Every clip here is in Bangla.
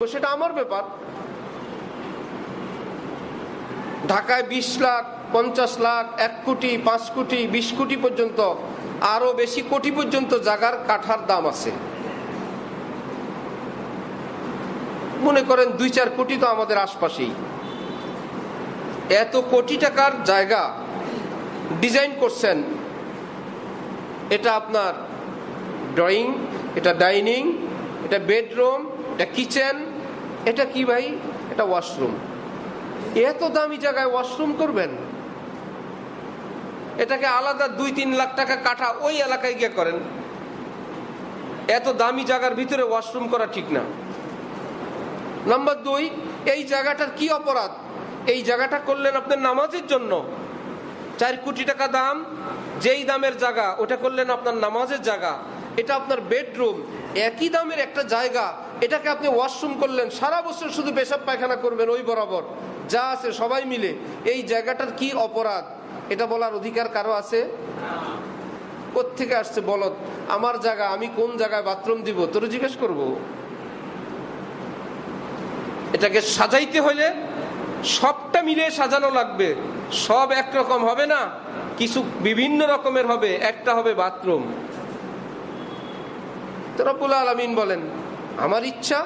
সেটা আমার ব্যাপার। ঢাকায় বিশ লাখ, পঞ্চাশ লাখ, এক কোটি, পাঁচ কোটি, বিশ কোটি পর্যন্ত আরও বেশি কোটি পর্যন্ত জাগার কাঠার দাম আছে। মনে করেন দুই চার কোটি তো আমাদের আশপাশেই। এত কোটি টাকার জায়গা ডিজাইন করছেন। এটা আপনার ড্রয়িং, এটা ডাইনিং, এটা বেডরুম, এটা কিচেন এটা কি ভাই? এটা ওয়াশরুম এত দামি জায়গায় ওয়াশরুম করবেন? এটাকে আলাদা দুই তিন লাখ টাকা কাঠা ওই এলাকায় গিয়ে করেন। এত দামি জায়গার ভিতরে ওয়াশরুম করা ঠিক না। নাম্বার দুই, এই জায়গাটার কি অপরাধ? এই জায়গাটা করলেন আপনার নামাজের জন্য। চার কোটি টাকা দাম, যেই দামের জায়গা, ওটা করলেন আপনার নামাজের জায়গা। এটা আপনার বেডরুম, একই দামের একটা জায়গা, এটাকে আপনি ওয়াশরুম করলেন, সারা বছর শুধু পেশাব পায়খানা করবেন ওই বরাবর। যা আছে সবাই মিলে, এই জায়গাটার কি অপরাধ? এটা বলার অধিকার কারও আছে? কোথেকে আসছে বলত আমার জায়গা, আমি কোন জায়গায় বাথরুম দিব? তোর জিজ্ঞেস করব। এটাকে সাজাইতে হলে সবটা মিলে সাজানো লাগবে। সব একরকম হবে না, কিছু বিভিন্ন রকমের হবে। একটা হবে বাথরুম তো রব্বুল আলমিন বলেন আমার ইচ্ছা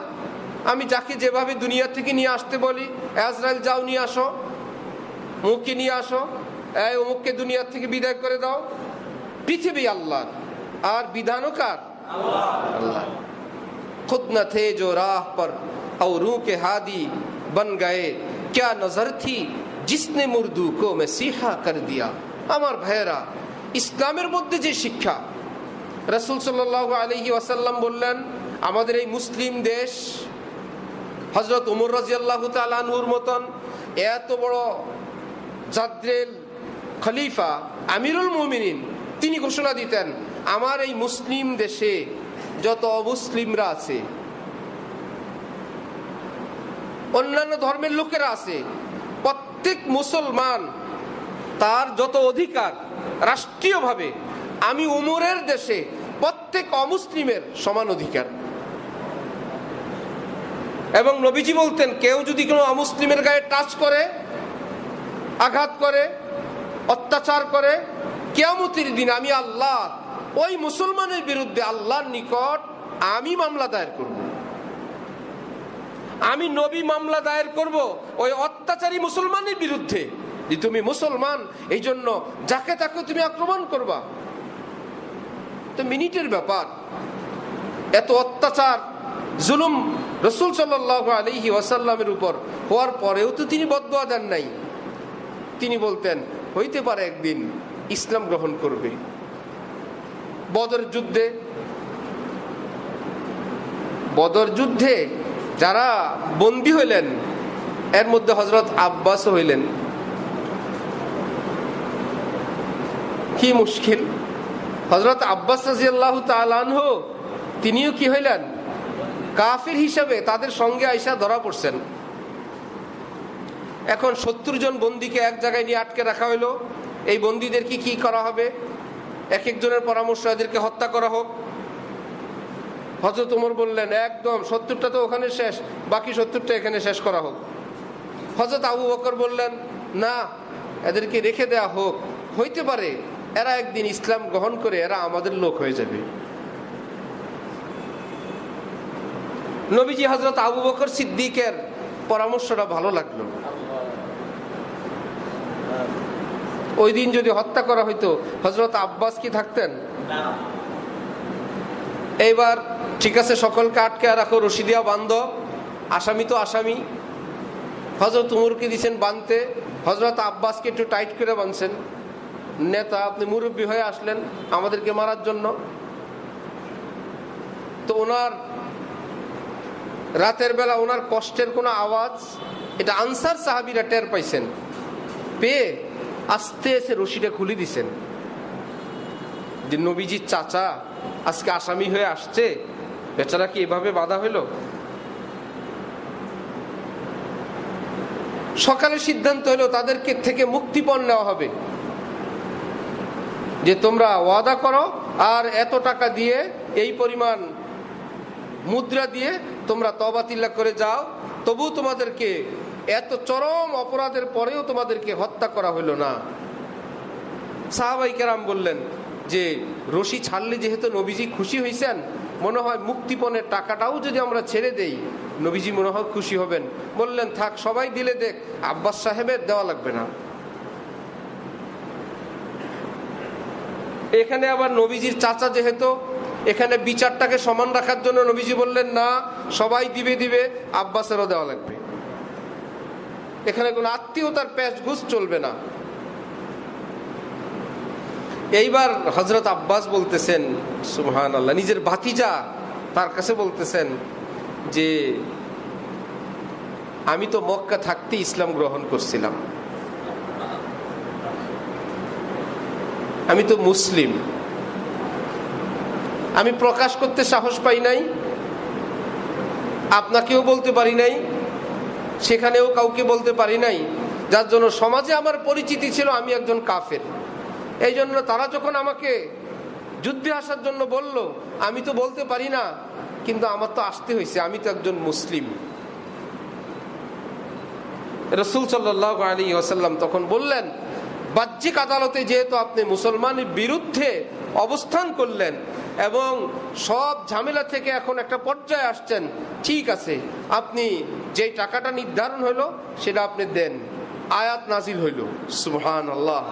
আমি যাকে যেভাবে দুনিয়া থেকে নিয়ে আসতে বলি আজরাইল যাও নিয়ে আসো মুখকে নিয়ে আসো এই অমুককে দুনিয়ার থেকে বিদায় করে দাও পৃথিবী আল্লাহ আর বিধানও কার अल्लाह खुद न थे जो राह पर और रूह के हादी बन गए क्या नजर थी जिसने मुर्दू को मसीहा कर दिया আমার ভাইয়েরা ইসলামের মধ্যে যে শিক্ষা রসুল সাল্লাহ আলহি ওয়াসাল্লাম বললেন, আমাদের এই মুসলিম দেশ হজরত উমর রাজি আল্লাহ তালুর মতন এত বড় জাদ্রেল খলিফা, আমিরুল মুমিনিন, তিনি ঘোষণা দিতেন, আমার এই মুসলিম দেশে যত অমুসলিমরা আছে, অন্যান্য ধর্মের লোকেরা আছে, প্রত্যেক মুসলমান তার যত অধিকার রাষ্ট্রীয়ভাবে আমি উমরের দেশে প্রত্যেক অমুসলিমের সমান অধিকার। এবং নবীজি বলতেন, কেউ যদি কোনো অমুসলিমের গায়ে টাচ করে, আঘাত করে, অত্যাচার করে, কেয়ামতির দিন আমি আল্লাহ, ওই মুসলমানের বিরুদ্ধে আল্লাহর নিকট আমি মামলা দায়ের করব। আমি নবী মামলা দায়ের করব ওই অত্যাচারী মুসলমানের বিরুদ্ধে। তুমি মুসলমান এই জন্য যাকে তাকে তুমি আক্রমণ করবা। তো মিনিটের ব্যাপার। এত অত্যাচার, জুলুম রসুল সাল্লাহ আলহি ওয়াসাল্লামের উপর হওয়ার পরেও তো তিনি বদয়া দেন নাই। তিনি বলতেন, হইতে পারে একদিন ইসলাম গ্রহণ করবে। বদর যুদ্ধে বদর যুদ্ধে যারা বন্দী হইলেন, এর মধ্যে হজরত আব্বাস হইলেন। কি মুশকিল। হজরত আব্বাস রাজিয়াল্লাহ তালানহ তিনিও কি হইলেন? কাফির হিসাবে তাদের সঙ্গে আইসা ধরা পড়ছেন। এখন সত্তর জন বন্দিকে এক জায়গায় নিয়ে আটকে রাখা হইল। এই বন্দীদের কি কি করা হবে? এক একজনের পরামর্শ এদেরকে হত্যা করা হোক। হজরত উমর বললেন, একদম, সত্তরটা তো ওখানে শেষ, বাকি সত্তরটা এখানে শেষ করা হোক। হজরত আবু বকর বললেন, না, এদেরকে রেখে দেয়া হোক। হইতে পারে এরা একদিন ইসলাম গ্রহণ করে এরা আমাদের লোক হয়ে যাবে। নবীজি হজরত আবু বকর সিদ্দিকের পরামর্শটা ভালো লাগল। ওই দিন যদি হত্যা করা হইতো হজরত আব্বাস কি থাকতেন? এইবার ঠিক আছে সকলকে আটকে রাখো রশিদিয়া বান্ধ। আসামি তো আসামি। হজরত উমরকে দিয়েছেন বাঁধতে হজরত আব্বাসকে একটু টাইট করে বাঁধছেন নেতা আপনি মুরব্বী হয়ে আসলেন আমাদেরকে মারার জন্য। তো ওনার রাতের বেলা ওনার কষ্টের কোনো আওয়াজ, এটা আনসার সাহাবিরা টের পাইছেন। পেয়ে আস্তে এসে রশিটা খুলে দিছেন। যে নবীজির চাচা আজকে আসামি হয়ে আসছে, বেচারা কি এভাবে বাধা হইল? সকালে সিদ্ধান্ত হলো তাদেরকে থেকে মুক্তিপণ নেওয়া হবে। যে তোমরা ওয়াদা করো আর এত টাকা দিয়ে এই পরিমাণ মুদ্রা দিয়ে তোমরা তবাতিল্লা করে যাও। তবু তোমাদেরকে এত চরম অপরাধের পরেও তোমাদেরকে হত্যা করা হলো না। সাহাবাই কেরাম বললেন যে, রশি ছাড়লে যেহেতু নবীজি খুশি হয়েছেন মনে হয় মুক্তিপণের টাকাটাও যদি আমরা ছেড়ে দেই, নবীজি মনে হয় খুশি হবেন। বললেন, থাক, সবাই দিলে দেখ, আব্বাস সাহেবের দেওয়া লাগবে না। এখানে আবার নবীজির চাচা যেহেতু, এখানে বিচারটাকে সমান রাখার জন্য নবীজি বললেন, না, সবাই দিবে দিবে, আব্বাসেরও দেওয়া লাগবে। এখানে কোনো আত্মীয়তার প্যাচ ঘুষ চলবে না। এইবার হজরত আব্বাস বলতেছেন সুহান আল্লাহ নিজের ভাতিজা তার কাছে বলতেছেন যে, আমি তো মক্কা থাকতে ইসলাম গ্রহণ করছিলাম। আমি তো মুসলিম। আমি প্রকাশ করতে সাহস পাই নাই। আপনাকেও বলতে পারি নাই। সেখানেও কাউকে বলতে পারি নাই। যার জন্য সমাজে আমার পরিচিতি ছিল, আমি একজন কাফের। এই জন্য তারা যখন আমাকে যুদ্ধে আসার জন্য বলল, আমি তো বলতে পারি না, কিন্তু আমার তো আসতে হয়েছে, আমি তো একজন মুসলিম। রসুল সাল্লাহ আলী ওসাল্লাম তখন বললেন বাহ্যিক আদালতে যেহেতু আপনি মুসলমানের বিরুদ্ধে অবস্থান করলেন এবং সব ঝামেলা থেকে এখন একটা পর্যায়ে আসছেন, ঠিক আছে, আপনি যেই টাকাটা নির্ধারণ হলো সেটা আপনি দেন, আয়াত নাজিল হইল সুবহান আল্লাহ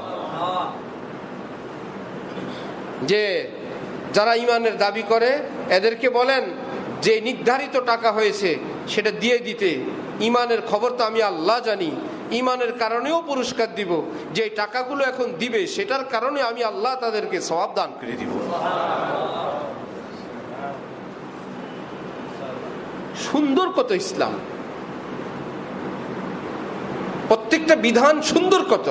যে যারা ইমানের দাবি করে, এদেরকে বলেন যে নির্ধারিত টাকা হয়েছে সেটা দিয়ে দিতে ইমানের খবর তো আমি আল্লাহ জানি ইমানের কারণেও পুরস্কার দিব, যে টাকাগুলো এখন দিবে, সেটার কারণে আমি আল্লাহ তাদেরকে সবাব দান করে দিব। সুন্দর কত ইসলাম? প্রত্যেকটা বিধান সুন্দর কত?